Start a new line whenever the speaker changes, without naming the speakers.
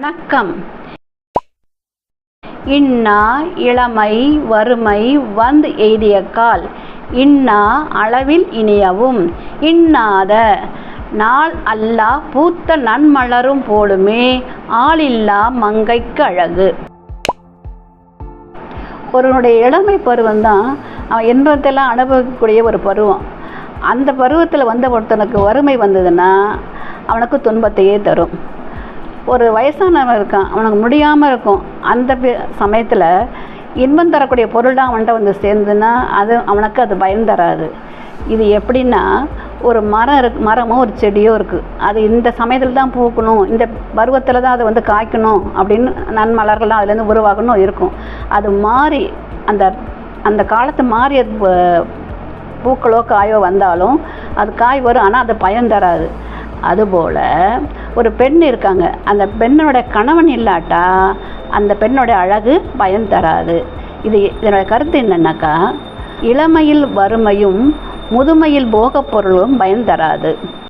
வணக்கம். இன்னா இளமை வறுமை வந்து எய்திய கால். இன்னா அளவில் இனியவும் இன்னாத நாள் அல்லா பூத்த நன்மலரும் போலுமே. ஆளில்லா மங்கைக்கு அழகு. ஒருவனுடைய இளமை பருவம் தான் அவன் இன்பத்தெல்லாம் அனுபவிக்கக்கூடிய ஒரு பருவம். அந்த பருவத்தில் வந்த ஒருத்தனுக்கு வறுமை வந்ததுன்னா அவனுக்கு துன்பத்தையே தரும். ஒரு வயசானவன் இருக்கான் அவனுக்கு முடியாமல் இருக்கும். அந்த சமயத்தில் இன்பம் தரக்கூடிய பொருள் தான் அவன்கிட்ட வந்து சேர்ந்துன்னா அது அவனுக்கு அது பயன் தராது. இது எப்படின்னா ஒரு மரம் இருக்கு மரமோ ஒரு செடியோ இருக்குது அது இந்த சமயத்தில் தான் பூக்கணும். இந்த பருவத்தில் தான் அது வந்து காய்க்கணும் அப்படின்னு நன்மலர்கள்லாம் அதுலேருந்து உருவாகணும் இருக்கும். அது மாறி அந்த அந்த காலத்து மாறி அது பூக்களோ காயோ வந்தாலும் அது காய் வரும் ஆனால் அது பயன் தராது. அதுபோல் ஒரு பெண் இருக்காங்க. அந்த பெண்ணோட கணவன் இல்லாட்டா அந்த பெண்ணோட அழகு பயன் தராது. இது இதனோட கருத்து என்னன்னாக்கா இளமையில் வறுமையும் முதுமையில் போகப் பொருளும் பயன் தராது.